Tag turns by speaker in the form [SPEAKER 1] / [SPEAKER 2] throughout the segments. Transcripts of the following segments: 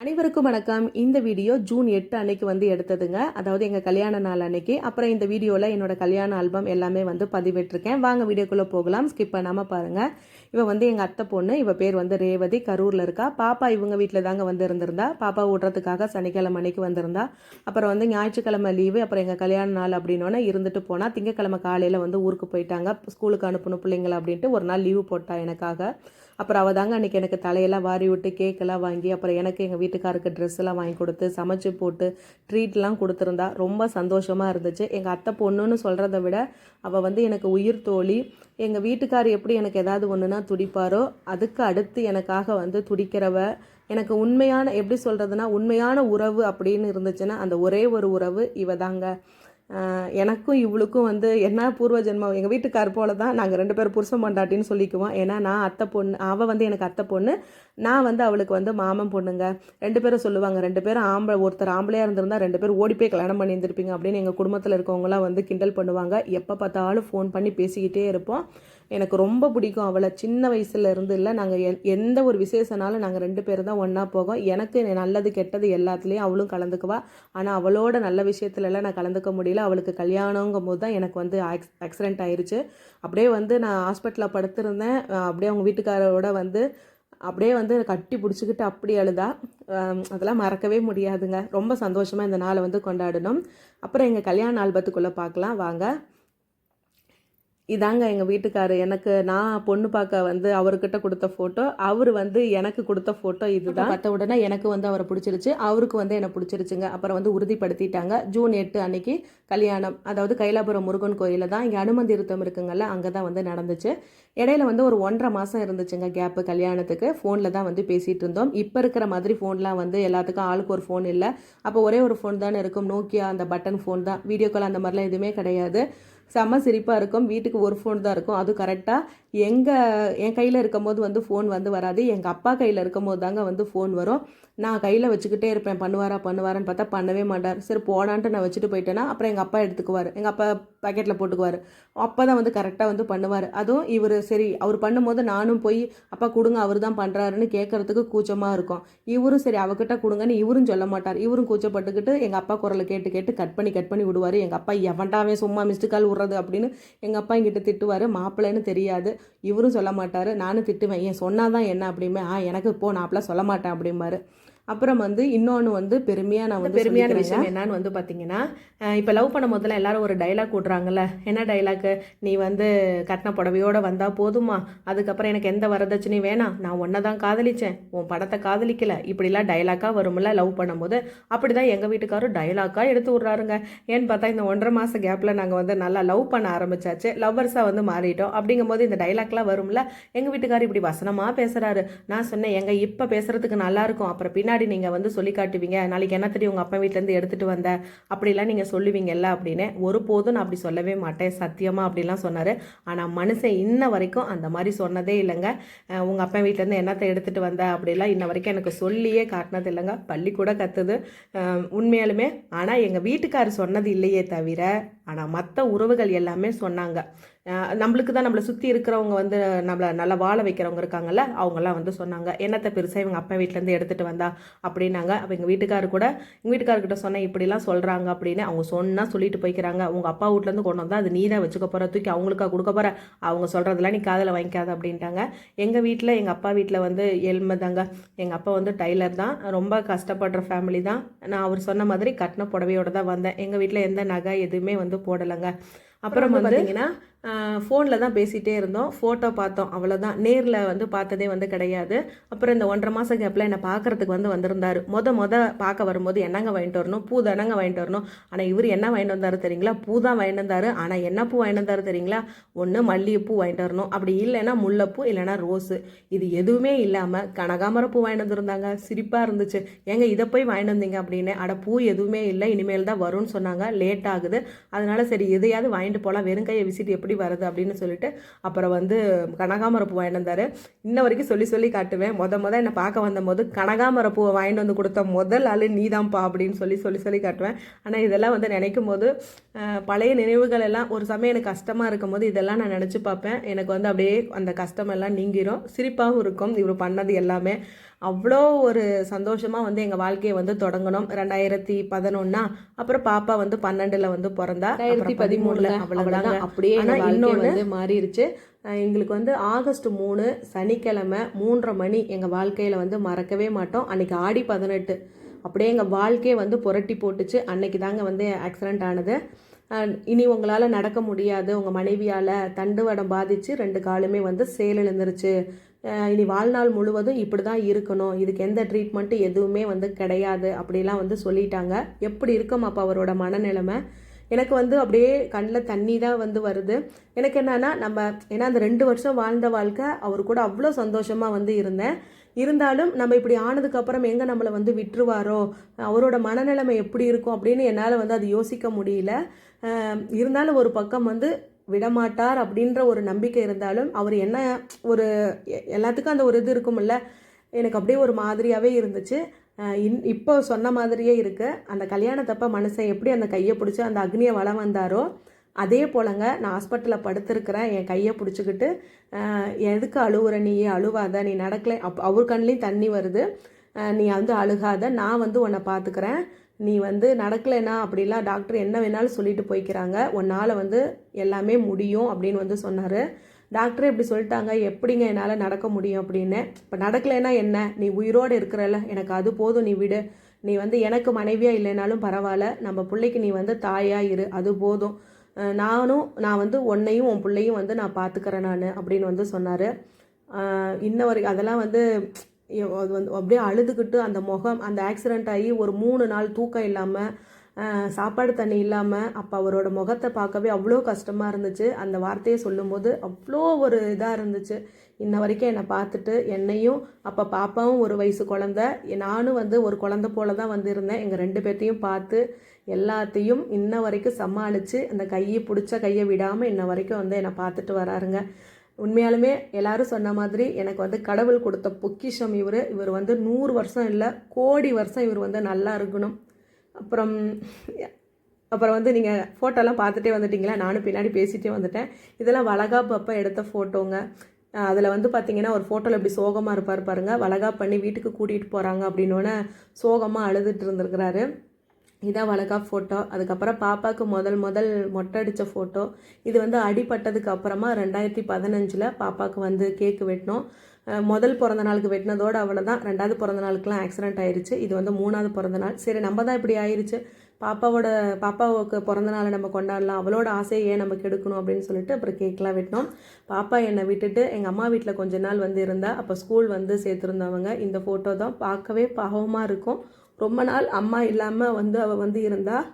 [SPEAKER 1] அனைவருக்கும் வணக்கம். இந்த வீடியோ ஜூன் எட்டு அன்னைக்கு வந்து எடுத்ததுங்க. அதாவது எங்கள் கல்யாண நாள் அன்னைக்கு. அப்புறம் இந்த வீடியோவில் என்னோட கல்யாண ஆல்பம் எல்லாமே வந்து பதிவிட்டிருக்கேன். வாங்க வீடியோக்குள்ளே போகலாம். ஸ்கிப் பண்ணாமல் பாருங்கள் இவன் வந்து எங்கள் அத்தை பொண்ணு. இவ பேர் வந்து ரேவதி. கரூரில் இருக்கா. பாப்பா இவங்க வீட்டில் தாங்க வந்து இருந்திருந்தா. பாப்பா ஓட்டுறதுக்காக சனிக்கிழமை அன்னைக்கு வந்திருந்தா. அப்புறம் வந்து ஞாயிற்றுக்கிழமை லீவு அப்புறம் எங்கள் கல்யாண நாள் அப்படின்னோடனே இருந்துட்டு போனால் திங்கக்கிழமை காலையில் வந்து ஊருக்கு போயிட்டாங்க. ஸ்கூலுக்கு அனுப்பணும் பிள்ளைங்கள அப்படின்ட்டு ஒரு நாள் லீவு போட்டா எனக்காக. அப்புறம் அவள் தாங்க அன்றைக்கி எனக்கு தலையெல்லாம் வாரி விட்டு கேக்கெல்லாம் வாங்கி அப்புறம் எனக்கு எங்கள் வீட்டுக்காருக்கு ட்ரெஸ் எல்லாம் வாங்கி கொடுத்து சமைச்சு போட்டு ட்ரீட்லாம் கொடுத்துருந்தா ரொம்ப சந்தோஷமாக இருந்துச்சு. எங்கள் அத்தை பொண்ணுன்னு சொல்கிறத விட அவள் வந்து எனக்கு உயிர் தோழி. எங்கள் வீட்டுக்கார் எப்படி எனக்கு ஏதாவது ஒன்றுனா துடிப்பாரோ அதுக்கு அடுத்து எனக்காக வந்து துடிக்கிறவ எனக்கு உண்மையான எப்படி சொல்கிறதுனா உண்மையான உறவு அப்படின்னு இருந்துச்சுன்னா அந்த ஒரே ஒரு உறவு இவ தாங்க எனக்கும் இவளுக்கும் வந்து என்ன பூர்வ ஜென்மம்? எங்கள் வீட்டுக்கார் போல தான் நாங்கள் ரெண்டு பேரும் புருஷன் பொண்டாட்டின்னு சொல்லிக்குவோம். ஏன்னா நான் அத்தை பொண்ணு அவள் வந்து எனக்கு அத்தை பொண்ணு. நான் வந்து அவளுக்கு வந்து மாமன் பொண்ணுங்க. ரெண்டு பேரும் சொல்லுவாங்க ரெண்டு பேரும் ஆம்பளை ஒருத்தர் ஆம்பளையாக இருந்திருந்தால் ரெண்டு பேரும் ஓடி போய் கல்யாணம் பண்ணி இருந்திருப்பீங்க அப்படின்னு எங்கள் குடும்பத்தில் இருக்கவங்களாம் வந்து கிண்டல் பண்ணுவாங்க. எப்போ பார்த்தாலும் ஃபோன் பண்ணி பேசிக்கிட்டே இருப்போம். எனக்கு ரொம்ப பிடிக்கும் அவளை. சின்ன வயசுல இருந்து இல்லை நாங்கள் எ எந்த ஒரு விசேஷனாலும் நாங்கள் ரெண்டு பேரும் தான் ஒன்றா போவோம் எனக்கு நல்லது கெட்டது எல்லாத்துலேயும் அவளும் கலந்துக்குவா. ஆனால் அவளோட நல்ல விஷயத்துலலாம் நான் கலந்துக்க முடியல. அவளுக்கு கல்யாணங்கும் போது தான் எனக்கு வந்து ஆக்ஸ் ஆக்சிடென்ட் ஆயிடுச்சு அப்படியே வந்து நான் ஹாஸ்பிட்டலில் படுத்திருந்தேன். அப்படியே அவங்க வீட்டுக்காரோட வந்து அப்படியே வந்து கட்டி பிடிச்சிக்கிட்டு அப்படி அழுதா. அதெல்லாம் மறக்கவே முடியாதுங்க. ரொம்ப சந்தோஷமாக இந்த நாளை வந்து கொண்டாடணும். அப்புறம் எங்கள் கல்யாண ஆல்பத்துக்குள்ளே பார்க்கலாம். வாங்க. இதாங்க எங்கள் வீட்டுக்காரு. எனக்கு நான் பொண்ணு பார்க்க வந்து அவர்கிட்ட கொடுத்த ஃபோட்டோ அவர் வந்து எனக்கு கொடுத்த ஃபோட்டோ இதுதான். பார்த்த உடனே எனக்கு வந்து அவரை பிடிச்சிருச்சு. அவருக்கு வந்து என்னை பிடிச்சிருச்சுங்க. அப்புறம் வந்து உறுதிப்படுத்திட்டாங்க. ஜூன் எட்டு அன்னைக்கு கல்யாணம் அதாவது கைலாபுரம் முருகன் கோயிலில் தான் இங்கே அனுமதி இருத்தம் இருக்குங்கல்ல அங்கே தான் வந்து நடந்துச்சு. இடையில வந்து ஒரு ஒன்றரை மாதம் இருந்துச்சுங்க கேப்பு கல்யாணத்துக்கு. ஃபோனில் தான் வந்து பேசிகிட்டு இருந்தோம். இப்போ இருக்கிற மாதிரி ஃபோன்லாம் வந்து எல்லாத்துக்கும் ஆளுக்கு ஒரு ஃபோன் இல்லை. அப்போ ஒரே ஒரு ஃபோன் தானே இருக்கும். நோக்கியா அந்த பட்டன் ஃபோன் தான். வீடியோ கால் அந்த மாதிரிலாம் எதுவுமே கிடையாது. செம்ம சிரிப்பாக இருக்கும். வீட்டுக்கு ஒரு ஃபோன் தான் இருக்கும். அது கரெக்டாக எங்கள் என் கையில் இருக்கும்போது வந்து ஃபோன் வந்து வராது. எங்கள் அப்பா கையில் இருக்கும்போது தாங்க வந்து ஃபோன் வரும். நான் கையில் வச்சுக்கிட்டே இருப்பேன். பண்ணுவாரா பண்ணுவாரான்னு பார்த்தா பண்ணவே மாட்டார். சரி போனான்ட்டு நான் வச்சுட்டு போயிட்டேன்னா அப்புறம் எங்கள் அப்பா எடுத்துக்குவார். எங்கள் அப்பா பாக்கெட்டில் போட்டுக்குவார். அப்போ தான் வந்து கரெக்டாக வந்து பண்ணுவார். அதுவும் இவர் சரி அவர் பண்ணும்போது நானும் போய் அப்பா கொடுங்க அவர் தான் பண்ணுறாருன்னு கேட்கறதுக்கு கூச்சமாக இருக்கும். இவரும் சரி அவகிட்ட கொடுங்கன்னு இவரும் சொல்ல மாட்டார். இவரும் கூச்சப்பட்டுக்கிட்டு எங்கள் அப்பா குரலை கேட்டு கேட்டு கட் பண்ணி கட் பண்ணி விடுவார். எங்கள் அப்பா எவன்டாவே சும்மா மிஸ்டு கால் விட்றது அப்படின்னு எங்கள் அப்பா எங்கிட்ட திட்டுவார். மாப்பிள்ளைன்னு தெரியாது. இவரும் சொல்ல மாட்டார் நானும் திட்டுவேன் ஏன் சொன்னாதான் என்ன அப்படிமே ஆ எனக்கு போ நான் அப்படிலாம் சொல்ல மாட்டேன் அப்படிம்பாரு. அப்புறம் வந்து இன்னொன்று வந்து பெருமையாக நான் வந்து பெருமையான விஷயம் என்னன்னு வந்து பார்த்தீங்கன்னா இப்போ லவ் பண்ண முதல்ல எல்லாரும் ஒரு டைலாக் விட்றாங்கல்ல என்ன டைலாக்கு நீ வந்து கட்டின புடவையோட வந்தால் போதுமா? அதுக்கப்புறம் எனக்கு எந்த வரதட்சணையும் வேணாம். நான் ஒன்றை தான் காதலிச்சேன். உன் படத்தை காதலிக்கல. இப்படிலாம் டைலாக்காக வரும்ல லவ் பண்ணும்போது. அப்படி தான் எங்கள் வீட்டுக்காரரும் டைலாக்காக எடுத்து விட்றாருங்க. ஏன்னு பார்த்தா இந்த ஒன்றரை மாத கேப்பில் நாங்கள் வந்து நல்லா லவ் பண்ண ஆரம்பிச்சாச்சு. லவ்வர்ஸாக வந்து மாறிட்டோம். அப்படிங்கும்போது இந்த டைலாக்லாம் வரும்ல? எங்கள் வீட்டுக்காரர் இப்படி வசனமாக பேசுகிறாரு நான் சொன்னேன் எங்க இப்போ பேசுறதுக்கு நல்லா இருக்கும். அப்புறம் பின்னாடி முன்னாடி நீங்கள் வந்து சொல்லி காட்டுவீங்க. நாளைக்கு என்ன தெரியும் உங்கள் அப்பா வீட்டிலேருந்து எடுத்துகிட்டு வந்த? அப்படிலாம் நீங்கள் சொல்லுவீங்கல்ல அப்படின்னு. ஒருபோதும் நான் அப்படி சொல்லவே மாட்டேன். சத்தியமாக அப்படிலாம் சொன்னார். ஆனால் மனுஷன் இன்ன வரைக்கும் அந்த மாதிரி சொன்னதே இல்லைங்க. உங்கள் அப்பா வீட்டிலேருந்து என்னத்தை எடுத்துகிட்டு வந்த? அப்படிலாம் இன்ன வரைக்கும் எனக்கு சொல்லியே காட்டினது இல்லைங்க. பள்ளி கூட கத்துது உண்மையாலுமே. ஆனால் எங்கள் வீட்டுக்காரர் சொன்னது இல்லையே தவிர ஆனால் மற்ற உறவுகள் எல்லாமே சொன்னாங்க. நம்மளுக்கு தான் நம்மளை சுற்றி இருக்கிறவங்க வந்து நம்மளை நல்லா வாழ வைக்கிறவங்க இருக்காங்கல்ல அவங்கெல்லாம் வந்து சொன்னாங்க. என்னத்தை பெருசாக இவங்க அப்பா வீட்டிலேருந்து எடுத்துகிட்டு வந்தா? அப்படின்னாங்க. அப்போ எங்கள் வீட்டுக்காரர் கூட எங்கள் வீட்டுக்காரர்கிட்ட சொன்னேன் இப்படிலாம் சொல்கிறாங்க அப்படின்னு அவங்க சொன்னால் சொல்லிட்டு போய்க்கிறாங்க. உங்கள் அப்பா வீட்டிலேருந்து கொண்டு வந்தால் அது நீ தான் வச்சுக்க போகிற தூக்கி அவங்களுக்கா கொடுக்க போகிற அவங்க சொல்கிறதெல்லாம் நீ காதில் வாங்கிக்காத அப்படின்ட்டாங்க. எங்கள் வீட்டில் எங்கள் அப்பா வீட்டில் வந்து ஏழ்மை தாங்க. எங்கள் அப்பா வந்து டைலர் தான். ரொம்ப கஷ்டப்படுற ஃபேமிலி தான். நான் அவர் சொன்ன மாதிரி கட்டின புடவையோட தான் வந்தேன். எங்கள் வீட்டில் எந்த நகை எதுவுமே வந்து போடலைங்க. அப்புறம் வந்து பார்த்தீங்கன்னா ஃபோனில் தான் பேசிகிட்டே இருந்தோம். ஃபோட்டோ பார்த்தோம். அவ்வளோதான் நேரில் வந்து பார்த்ததே வந்து கிடையாது. அப்புறம் இந்த ஒன்றரை மாத கேப்பில் என்னை பார்க்கறதுக்கு வந்து வந்திருந்தார். மொத மொத பார்க்க வரும்போது என்னங்க வாங்கிட்டு வரணும்? பூ தானங்க வாங்கிட்டு வரணும்? ஆனால் இவர் என்ன வாங்கிட்டு வந்தார் தெரியுங்களா? பூ தான் வாங்கிட்டு வந்தார். ஆனால் என்ன பூ வாங்கிட்டு வந்தார் தெரியுங்களா? ஒன்று மல்லிகைப்பூ வாங்கிட்டு வரணும். அப்படி இல்லைன்னா முல்லைப்பூ இல்லைன்னா ரோஸு. இது எதுவுமே இல்லாமல் கனகாமர பூ வாங்கிட்டு வந்திருந்தாங்க. சிரிப்பாக இருந்துச்சு. ஏங்க இதை போய் வாங்கிட்டு வந்தீங்க? அப்படின்னு. அட பூ எதுவுமே இல்லை. இனிமேல் தான் வரும்னு சொன்னாங்க. லேட் ஆகுது. அதனால சரி எதையாவது வாங்கிட்டு போகலாம் வெறும் கையை விசிட் எப்படி வருது அப்படின்னு சொல்லிட்டு அப்புறம் வந்து கனகாமர பூ வாங்கிட்டு வந்தார். இன்ன வரைக்கும் சொல்லி சொல்லி காட்டுவேன். மொத மொதல் என்னை பார்க்க வந்தபோது கனகாமர பூவை வாங்கிட்டு வந்து கொடுத்த முதல் ஆள் நீதான்ப்பா அப்படின்னு சொல்லி சொல்லி சொல்லி காட்டுவேன். ஆனால் இதெல்லாம் வந்து நினைக்கும் போது பழைய நினைவுகள் எல்லாம் ஒரு சமயம் எனக்கு கஷ்டமாக இருக்கும் போது இதெல்லாம் நான் நினச்சி பார்ப்பேன். எனக்கு வந்து அப்படியே அந்த கஷ்டம் எல்லாம் நீங்கிரும். சிரிப்பாகவும் இருக்கும். இவர் பண்ணது எல்லாமே. அவ்வளோ ஒரு சந்தோஷமாக வந்து எங்கள் வாழ்க்கையை வந்து தொடங்கணும். ரெண்டாயிரத்தி பதினொன்னா அப்புறம் பாப்பா வந்து பன்னெண்டில் வந்து பிறந்தா ரெண்டாயிரத்தி பதிமூணில் அவ்வளோதாங்க அப்படியே இன்னொன்று வந்து மாறிடுச்சு எங்களுக்கு வந்து ஆகஸ்ட் மூணு சனிக்கிழமை மூன்றரை மணி எங்கள் வாழ்க்கையில் வந்து மறக்கவே மாட்டோம். அன்னைக்கு ஆடி பதினெட்டு. அப்படியே எங்கள் வாழ்க்கையை வந்து புரட்டி போட்டுச்சு. அன்னைக்கு தாங்க வந்து ஆக்சிடெண்ட் ஆனது. இனி உங்களால் நடக்க முடியாது. உங்கள் மனைவியால் தண்டுவடம் பாதித்து ரெண்டு காலுமே வந்து செயலிழந்துருச்சு இனி வாழ்நாள் முழுவதும் இப்படி தான் இருக்கணும். இதுக்கு எந்த ட்ரீட்மெண்ட்டு எதுவுமே வந்து கிடையாது. அப்படிலாம் வந்து சொல்லிட்டாங்க. எப்படி இருக்கும் அப்போ அவரோட மனநிலைமை? எனக்கு வந்து அப்படியே கண்ணில் தண்ணி தான் வந்து வருது. எனக்கு என்னன்னா நம்ம ஏன்னா அந்த ரெண்டு வருஷம் வாழ்ந்த வாழ்க்கை அவர் கூட அவ்வளோ சந்தோஷமாக வந்து இருந்தேன். இருந்தாலும் நம்ம இப்படி ஆனதுக்கப்புறம் எங்கே நம்மளை வந்து விட்டுருவாரோ? அவரோட மனநிலைமை எப்படி இருக்கும் அப்படின்னு என்னால் வந்து அது யோசிக்க முடியல. இருந்தாலும் ஒரு பக்கம் வந்து விடமாட்டார் அப்படின்ற ஒரு நம்பிக்கை இருந்தாலும் அவர் என்ன ஒரு எல்லாத்துக்கும் அந்த ஒரு இது இருக்கும்ல. எனக்கு அப்படியே ஒரு மாதிரியாகவே இருந்துச்சு. இன் இப்போ சொன்ன மாதிரியே இருக்குது அந்த கல்யாணத்தப்ப மனுஷன் எப்படி அந்த கையை பிடிச்சி அந்த அக்னியை வளம் வந்தாரோ அதே போலங்க நான் ஹாஸ்பிட்டலில் படுத்திருக்கிறேன். என் கையை பிடிச்சிக்கிட்டு எதுக்கு அழுவுற நீ? அழுவாத நீ நடக்கலை. அப் அவர் கண்லேயும் தண்ணி வருது. நீ வந்து அழுகாத. நான் வந்து உன்னை பார்த்துக்கிறேன். நீ வந்து நடக்கலைன்னா அப்படிலாம் டாக்டர் என்ன வேணாலும் சொல்லிட்டு போய்க்கிறாங்க. உன்னால் வந்து எல்லாமே முடியும் அப்படின்னு வந்து சொன்னார். டாக்டரே இப்படி சொல்லிட்டாங்க எப்படிங்க என்னால் நடக்க முடியும் அப்படின்னு. இப்போ நடக்கலைன்னா என்ன? நீ உயிரோடு இருக்கிறல்ல எனக்கு அது போதும் நீ விடு. நீ வந்து எனக்கு மனைவியாக இல்லைனாலும் பரவாயில்ல நம்ம பிள்ளைக்கு நீ வந்து தாயாக இரு அது போதும். நானும் நான் வந்து உன்னையும் உன் பிள்ளையும் வந்து நான் பார்த்துக்கிறேன் நான் அப்படின்னு வந்து சொன்னார். இன்ன வரைக்கும் அதெல்லாம் வந்து அது வந்து அப்படியே அழுதுகிட்டு அந்த முகம் அந்த ஆக்சிடெண்ட் ஆகி ஒரு மூணு நாள் தூக்கம் இல்லாமல் சாப்பாடு தண்ணி இல்லாமல் அப்போ அவரோட முகத்தை பார்க்கவே அவ்வளோ கஷ்டமாக இருந்துச்சு. அந்த வார்த்தையை சொல்லும்போது அவ்வளோ ஒரு இதாக இருந்துச்சு. இன்ன வரைக்கும் என்னை பார்த்துட்டு என்னையும் அப்போ பாப்பாவும் ஒரு வயசு குழந்த நானும் வந்து ஒரு குழந்த போல தான் வந்து இருந்தேன் எங்கள் ரெண்டு பேர்த்தையும் பார்த்து எல்லாத்தையும் இன்ன வரைக்கும் சமாளித்து அந்த கையை பிடிச்ச கையை விடாமல் இன்ன வரைக்கும் வந்து என்னை பார்த்துட்டு வராருங்க. உண்மையாலுமே எல்லாரும் சொன்ன மாதிரி எனக்கு வந்து கடவுள் கொடுத்த பொக்கிஷம் இவர். இவர் வந்து நூறு வருஷம் இல்லை கோடி வருஷம் இவர் வந்து நல்லா இருக்கணும். அப்புறம் அப்புறம் வந்து நீங்கள் ஃபோட்டோலாம் பார்த்துட்டே வந்துட்டிங்களா? நானும் பின்னாடி பேசிகிட்டே வந்துட்டேன். இதெல்லாம் வளகாப்பு அப்போ எடுத்த ஃபோட்டோங்க அதில் வந்து பார்த்தீங்கன்னா ஒரு ஃபோட்டோவில் இப்படி சோகமாக இருப்பார் பாருங்கள் வளகா பண்ணி வீட்டுக்கு கூட்டிகிட்டு போகிறாங்க அப்படின்னோடனே சோகமாக அழுதுட்டு இருந்திருக்கிறாரு. இதான் வளகா ஃபோட்டோ அதுக்கப்புறம் பாப்பாவுக்கு முதல் முதல் மொட்டை அடித்த ஃபோட்டோ இது வந்து அடிப்பட்டதுக்கு அப்புறமா ரெண்டாயிரத்தி பதினஞ்சில் பாப்பாவுக்கு வந்து கேக்கு வெட்டினோம். முதல் பிறந்த நாளுக்கு வெட்டினதோடு அவ்வளோதான் ரெண்டாவது பிறந்த நாளுக்குலாம் ஆக்சிடென்ட் ஆயிடுச்சு இது வந்து மூணாவது பிறந்த நாள் சரி நம்ம தான் இப்படி ஆயிடுச்சு பாப்பாவோட பாப்பாவுக்கு பிறந்த நாளை நம்ம கொண்டாடலாம். அவளோட ஆசையை ஏன் நம்ம கெடுக்கணும் அப்படின்னு சொல்லிட்டு அப்புறம் கேக்லாம் வெட்டினோம். பாப்பா என்னை விட்டுட்டு எங்கள் அம்மா வீட்டில் கொஞ்ச நாள் வந்து இருந்தா அப்போ ஸ்கூல் வந்து சேர்த்துருந்தவங்க. இந்த ஃபோட்டோ தான் பார்க்கவே பாவமாக இருக்கும். ரொம்ப நாள் அம்மா இல்லாமல் வந்து அவள் வந்து இருந்தால்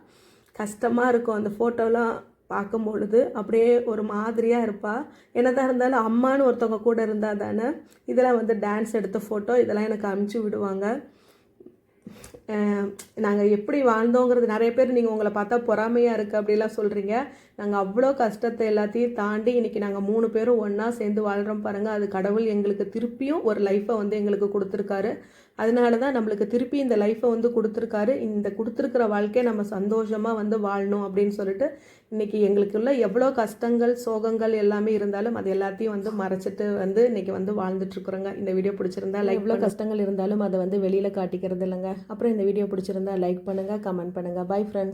[SPEAKER 1] கஷ்டமாக இருக்கும். அந்த ஃபோட்டோலாம் பார்க்கும் பொழுது அப்படியே ஒரு மாதிரியாக இருப்பாள் என்னதான் இருந்தாலும் அம்மான்னு ஒருத்தவங்க கூட இருந்தால் தானே இதெல்லாம் வந்து டான்ஸ் எடுத்த ஃபோட்டோ இதெல்லாம் எனக்கு அமுச்சு விடுவாங்க. நாங்கள் எப்படி வாழ்ந்தோங்கிறது நிறைய பேர் நீங்கள் உங்களை பார்த்தா பொறாமையாக இருக்குது அப்படிலாம் சொல்கிறீங்க நாங்கள் அவ்வளோ கஷ்டத்தை எல்லாத்தையும் தாண்டி இன்றைக்கி நாங்கள் மூணு பேரும் ஒன்றா சேர்ந்து வாழ்கிறோம் பாருங்கள் அது கடவுள் எங்களுக்கு திருப்பியும் ஒரு லைஃப்பை வந்து எங்களுக்கு கொடுத்துருக்காரு. அதனால தான் நம்மளுக்கு திருப்பி இந்த லைஃப்பை வந்து கொடுத்துருக்காரு. இந்த கொடுத்துருக்கிற வாழ்க்கையை நம்ம சந்தோஷமாக வந்து வாழணும் அப்படின்னு சொல்லிட்டு இன்றைக்கி எங்களுக்குள்ள எவ்வளோ கஷ்டங்கள் சோகங்கள் எல்லாமே இருந்தாலும் அது எல்லாத்தையும் வந்து மறைச்சிட்டு வந்து இன்றைக்கி வந்து வாழ்ந்துட்டுருக்குறோங்க இந்த வீடியோ பிடிச்சிருந்தா லைக் எவ்வளோ கஷ்டங்கள் இருந்தாலும் அதை வந்து வெளியில் காட்டிக்கிறது இல்லைங்க. அப்புறம் இந்த வீடியோ பிடிச்சிருந்தா லைக் பண்ணுங்கள் கமெண்ட் பண்ணுங்கள் பை ஃப்ரெண்ட்ஸ்